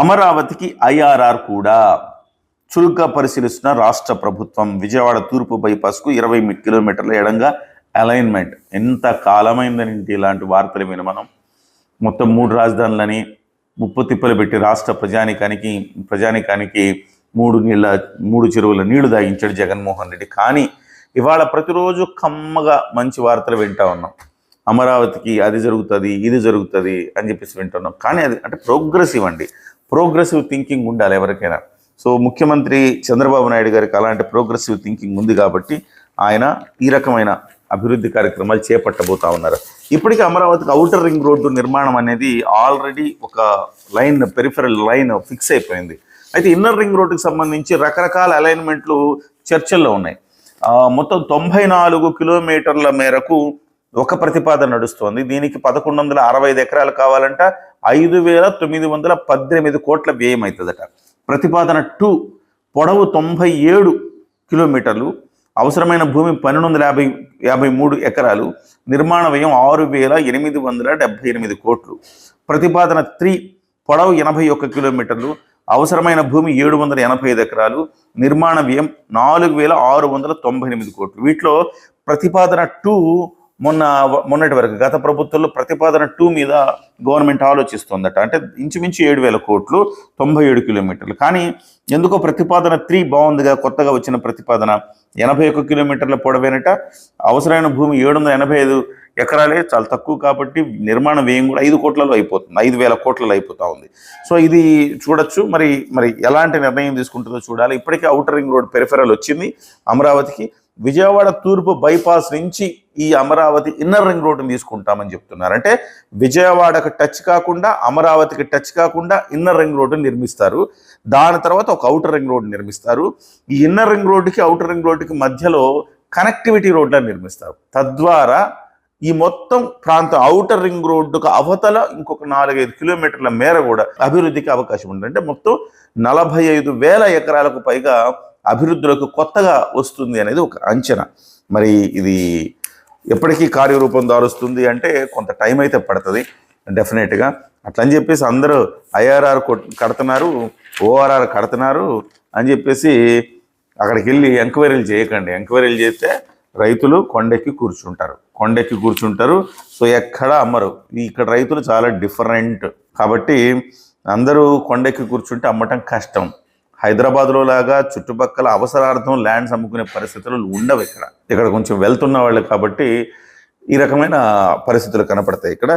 అమరావతికి ఐఆర్ఆర్ కూడా చురుగ్గా పరిశీలిస్తున్న రాష్ట్ర ప్రభుత్వం విజయవాడ తూర్పు బైపాస్కు ఇరవై కిలోమీటర్ల ఎడంగా అలైన్మెంట్ ఎంత కాలమైందని ఇలాంటి వార్తలు విని మనం? మొత్తం మూడు రాజధానులని ముప్పు తిప్పలు పెట్టి రాష్ట్ర ప్రజానికానికి ప్రజానికానికి మూడు నీళ్ళ మూడు చెరువుల నీళ్ళు దాగించాడు జగన్మోహన్ రెడ్డి. కానీ ఇవాళ ప్రతిరోజు కమ్మగా మంచి వార్తలు వింటా ఉన్నాం. అమరావతికి అది జరుగుతుంది ఇది జరుగుతుంది అని చెప్పేసి వింటున్నాం. కానీ అది అంటే ప్రోగ్రెసివ్ అండి. ప్రోగ్రెసివ్ థింకింగ్ ఉండాలి ఎవరికైనా. సో ముఖ్యమంత్రి చంద్రబాబు నాయుడు గారికి అలాంటి ప్రోగ్రెసివ్ థింకింగ్ ఉంది కాబట్టి ఆయన ఈ రకమైన అభివృద్ధి కార్యక్రమాలు చేపట్టబోతా ఉన్నారు. ఇప్పటికీ అమరావతికి ఔటర్ రింగ్ రోడ్డు నిర్మాణం అనేది ఆల్రెడీ ఒక లైన్ పెరిఫరల్ లైన్ ఫిక్స్ అయిపోయింది. అయితే ఇన్నర్ రింగ్ రోడ్డుకి సంబంధించి రకరకాల అలైన్మెంట్లు చర్చల్లో ఉన్నాయి. మొత్తం తొంభై నాలుగు కిలోమీటర్ల మేరకు ఒక ప్రతిపాదన నడుస్తోంది. దీనికి పదకొండు వందల అరవై ఐదు ఎకరాలు కావాలంట. ఐదు వేల తొమ్మిది వందల పద్దెనిమిది కోట్ల వ్యయం అవుతుందట ప్రతిపాదన టూ పొడవు తొంభై ఏడు కిలోమీటర్లు. అవసరమైన భూమి పన్నెండు వందల యాభై యాభై మూడు ఎకరాలు. నిర్మాణ వ్యయం ఆరు వేల ఎనిమిది వందల డెబ్బై ఎనిమిది కోట్లు. ప్రతిపాదన త్రీ పొడవు ఎనభై ఒక్క కిలోమీటర్లు. అవసరమైన భూమి ఏడు వందల ఎనభై ఐదు ఎకరాలు. నిర్మాణ వ్యయం నాలుగు వేల ఆరు వందల తొంభై ఎనిమిది కోట్లు. వీటిలో ప్రతిపాదన టూ మొన్న మొన్నటి వరకు గత ప్రభుత్వంలో ప్రతిపాదన టూ మీద గవర్నమెంట్ ఆలోచిస్తుందట. అంటే ఇంచుమించు ఏడు వేల కోట్లు తొంభై ఏడు కిలోమీటర్లు. కానీ ఎందుకో ప్రతిపాదన త్రీ బాగుందిగా కొత్తగా వచ్చిన ప్రతిపాదన ఎనభై ఒక్క కిలోమీటర్ల పొడవేనట. అవసరమైన భూమి ఏడు వందల ఎనభై ఐదు ఎకరాలే చాలా తక్కువ కాబట్టి నిర్మాణ వ్యయం కూడా ఐదు కోట్లలో అయిపోతుంది ఐదు వేల కోట్లలో అయిపోతూ ఉంది. సో ఇది చూడొచ్చు. మరి మరి ఎలాంటి నిర్ణయం తీసుకుంటుందో చూడాలి. ఇప్పటికే అవుటర్ రింగ్ రోడ్ పెరిఫెరల్ వచ్చింది అమరావతికి. విజయవాడ తూర్పు బైపాస్ నుంచి ఈ అమరావతి ఇన్నర్ రింగ్ రోడ్డుని తీసుకుంటామని చెప్తున్నారు. అంటే విజయవాడకు టచ్ కాకుండా అమరావతికి టచ్ కాకుండా ఇన్నర్ రింగ్ రోడ్డుని నిర్మిస్తారు. దాని తర్వాత ఒక అవుటర్ రింగ్ రోడ్డు నిర్మిస్తారు. ఈ ఇన్నర్ రింగ్ రోడ్డుకి అవుటర్ రింగ్ రోడ్డుకి మధ్యలో కనెక్టివిటీ రోడ్లను నిర్మిస్తారు. తద్వారా ఈ మొత్తం ప్రాంతం అవుటర్ రింగ్ రోడ్డుకు అవతల ఇంకొక నాలుగైదు కిలోమీటర్ల మేర కూడా అభివృద్ధికి అవకాశం ఉంది అంటే మొత్తం నలభై ఐదు వేల ఎకరాలకు పైగా అభివృద్ధిలోకి కొత్తగా వస్తుంది అనేది ఒక అంచనా. మరి ఇది ఎప్పటికీ కార్యరూపం దారుస్తుంది అంటే కొంత టైం అయితే పడుతుంది డెఫినెట్గా. అట్లా అని చెప్పేసి అందరూ ఐఆర్ఆర్ కడుతున్నారు ఓఆర్ఆర్ కడుతున్నారు అని చెప్పేసి అక్కడికి వెళ్ళి ఎంక్వైరీలు చేయకండి. ఎంక్వైరీలు చేస్తే రైతులు కొండెక్కి కూర్చుంటారు. కొండెక్కి కూర్చుంటారు సో ఎక్కడ అమ్మరు. ఇక్కడ రైతులు చాలా డిఫరెంట్. కాబట్టి అందరూ కొండెక్కి కూర్చుంటే అమ్మటం కష్టం. హైదరాబాద్లో లాగా చుట్టుపక్కల అవసరార్థం ల్యాండ్స్ అమ్ముకునే పరిస్థితులు ఉండవు ఇక్కడ. ఇక్కడ కొంచెం వెళ్తున్న వాళ్ళు కాబట్టి ఈ రకమైన పరిస్థితులు కనపడతాయి ఇక్కడ.